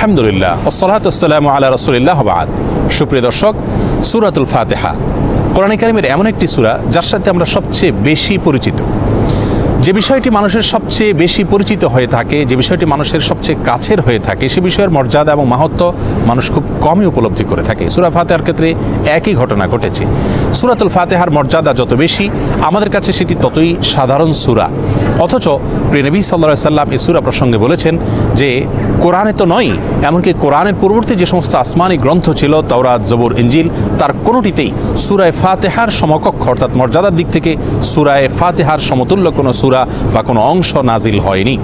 আলহামদুলিল্লাহ ওসলাতাম আল্লাহ রসুলিল্লাহ বাদ। সুপ্রিয় দর্শক, সুরাতুল ফাতেহা। কোরআন কারিমের এমন একটি সূরা, যার সাথে আমরা সবচেয়ে বেশি পরিচিত। যে বিষয়টি মানুষের সবচেয়ে বেশি পরিচিত হয়ে থাকে, যে বিষয়টি মানুষের সবচেয়ে কাছের হয়ে থাকে, সে বিষয়ের মর্যাদা এবং মাহাত্ম মানুষ খুব কমই উপলব্ধি করে থাকে। সুরা ফাতেহার ক্ষেত্রে একই ঘটনা ঘটেছে। সুরাতুল ফাতেহার মর্যাদা যত বেশি, আমাদের কাছে সেটি ততই সাধারণ সুরা। অথচ প্রিনবী সাল্লা সাল্লাম এই সুরা প্রসঙ্গে বলেছেন যে কোরআনে তো নয়, এমনকি কোরআনের পূর্ববর্তী যে সমস্ত আসমানি গ্রন্থ ছিল, তাওরাত, জবুর ইঞ্জিল তার কোনোটিতেই সুরায় ফাতেহার সমকক্ষ অর্থাৎ মর্যাদার দিক থেকে সুরায় ফাতেহার সমতুল্য কোনো সুরা বা কোনো অংশ নাজিল হয়নি।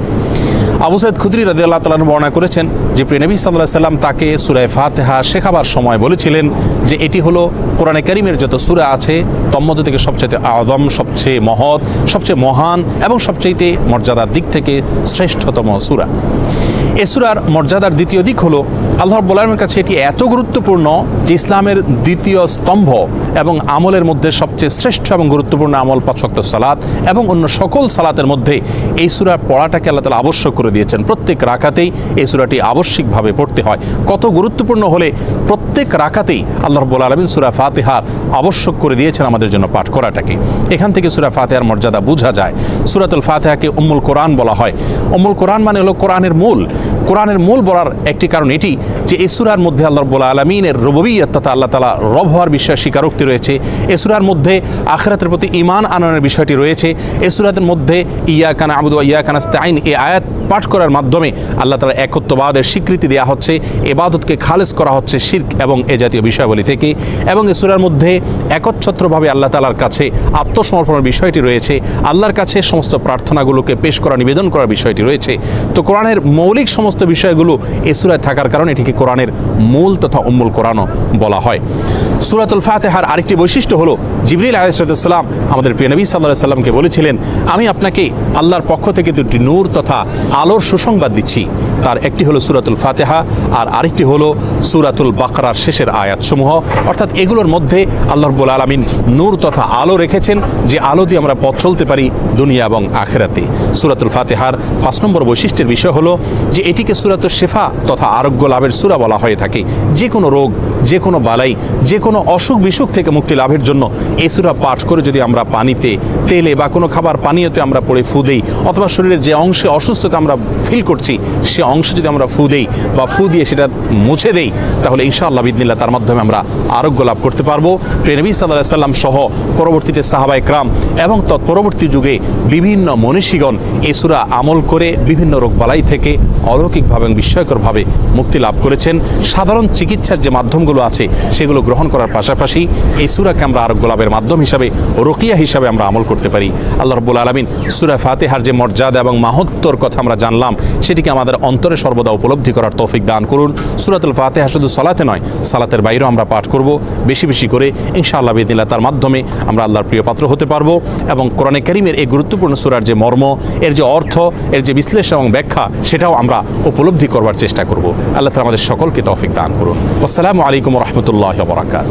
আবু সৈয়দ খুদ্রি রাজি আল্লাহ তালান বর্ণনা করেছেন যে প্রিনবী সাল্লাহ সাল্লাম তাকে সুরায় ফাতেহা শেখাবার সময় বলেছিলেন যে এটি হলো কোরআনে করিমের যত সুরা আছে তন্মধ্য থেকে সবচেয়ে আদম, সবচেয়ে মহৎ, সবচেয়ে মহান এবং সবচেয়ে মর্যাদার দিক থেকে শ্রেষ্ঠতম সুরা। এ সুরার মর্যাদার দ্বিতীয় দিক হলো আল্লাহর বোলামের কাছে এটি এত গুরুত্বপূর্ণ যে ইসলামের দ্বিতীয় স্তম্ভ এবং আমলের মধ্যে সবচেয়ে শ্রেষ্ঠ এবং গুরুত্বপূর্ণ আমল পাঁচশক্ত সালাত এবং অন্য সকল সালাতের মধ্যে এই সুরার পড়াটাকে আল্লাহ তালা আবশ্যক করে দিয়েছেন। প্রত্যেক রাখাতেই এই সুরাটি আবশ্যিকভাবে পড়তে হয়। কত গুরুত্বপূর্ণ হলে প্রত্যেক রাখাতেই আল্লাহ রব্বুল আলমিন সুরা ফাতেহার আবশ্যক করে দিয়েছেন আমাদের জন্য পাঠ করাটাকে। এখান থেকে সুরা ফাতেহার মর্যাদা বোঝা যায়। সুরাতুল ফাতেহাকে উম্মুল কোরআন বলা হয়। উম্মুল কোরআন মানে হলো কোরআনের মূল। কোরআনের মূল বলার একটি কারণ এটি যে এসুরার মধ্যে আল্লাহ রব্বুল আলমিনের রববিয়ত তথা আল্লাহ তালা রব হওয়ার বিষয়ে স্বীকারোক্তি রয়েছে। এসুরার মধ্যে আখরাতের প্রতি ইমান আনয়নের বিষয়টি রয়েছে। এ সুরাতের মধ্যে ইয়া কানা আবুদ ইয়া কানা আইন এই আয়াত পাঠ করার মাধ্যমে আল্লাহ তালা একত্ববাদের স্বীকৃতি দেওয়া হচ্ছে এবাদতকে খালেজ করা হচ্ছে শির্ক এবং এ জাতীয় বিষয়াবলী থেকে এবং এসুরার মধ্যে একচ্ছত্রভাবে আল্লাহ তালার কাছে আত্মসমর্পণের বিষয়টি রয়েছে, আল্লাহর কাছে সমস্ত প্রার্থনাগুলোকে পেশ করা, নিবেদন করার বিষয়টি রয়েছে। তো কোরআনের মৌলিক সমস্ত বিষয়গুলো এ সুরায় থাকার কারণে এটিকে কোরআনের মূল তথা উম্মুল কোরআনও বলা হয়। সুরাতুল ফাতেহার আরেকটি বৈশিষ্ট্য হলো, জিবরিল আলাইসালাম আমাদের প্রিয় নবী সাল্লাহ সাল্লামকে বলেছিলেন, আমি আপনাকে আল্লাহর পক্ষ থেকে দুটি নূর তথা আলোর সুসংবাদ দিচ্ছি। তার একটি হলো সুরাতুল ফাতেহা আর আরেকটি হলো সুরাতুল বাকরার শেষের আয়াতসমূহ। অর্থাৎ এগুলোর মধ্যে আল্লাহ রব্বুল আলমিন নূর তথা আলো রেখেছেন যে আলো দিয়ে আমরা পথ চলতে পারি দুনিয়া এবং আখেরাতে। সুরাতুল ফাতেহার পাঁচ নম্বর বৈশিষ্ট্যের বিষয় হলো যে এটিকে সুরাতুল শেফা তথা আরোগ্য লাভের সুরা বলা হয়ে থাকে। যে কোনো রোগ, যে কোনো বালাই, যে কোনো অসুখ বিসুখ থেকে মুক্তি লাভের জন্য এই সুরা পাঠ করে যদি আমরা পানিতে, তেলে বা কোনো খাবার পানীয়তে আমরা পড়ে ফু দেই অথবা শরীরের যে অংশে অসুস্থতা আমরা ফিল করছি, সে অংশে যদি আমরা ফু দেই বা ফু দিয়ে সেটা মুছে দেই, তাহলে ইনশাআল্লাহ বিদিনিল্লাহ তার মাধ্যমে আমরা আরোগ্য লাভ করতে পারব। প্রেনবী সাল্লাহ সাল্লাম সহ পরবর্তীতে সাহাবাই ক্রাম এবং তৎপরবর্তী যুগে বিভিন্ন মনীষীগণ এসুরা আমল করে বিভিন্ন রোগবালাই থেকে অলৌকিকভাবে এবং বিস্ময়করভাবে মুক্তি লাভ করেছেন। সাধারণ চিকিৎসার যে মাধ্যমগুলো আছে, সেগুলো গ্রহণ করার পাশাপাশি এই সুরাকে আমরা আরোগ্য লাভের মাধ্যম হিসাবে, রোকিয়া হিসাবে আমরা আমল করতে পারি। আল্লাহ রব্বুল আলমিন সুরা ফাতেহার যে মর্যাদা এবং মাহত্বর কথা আমরা জানলাম, সেটিকে আমাদের অন্তরে সর্বদা উপলব্ধি করার তৌফিক দান করুন। সুরাতুল ফাতেহা শুধু সালাতে নয়, সালাতের বাইরেও আমরা পাঠ করব, বেশি বেশি করে ইনশাআল্লাহ বিদিল্লা তার মাধ্যমে আমরা আল্লাহর প্রিয় পাত্র হতে পারব এবং কোরআনে করিমের এই গুরুত্বপূর্ণ সুরার যে মর্ম, এর যে অর্থ, এর যে বিশ্লেষণ এবং ব্যাখ্যা, সেটাও আমরা উপলব্ধি করবার চেষ্টা করব। আল্লাহ তালা আমাদের সকলকে তৌফিক দান করুন। আসসালামু আলাইকুম রহমতুল্লাহ বরাকাত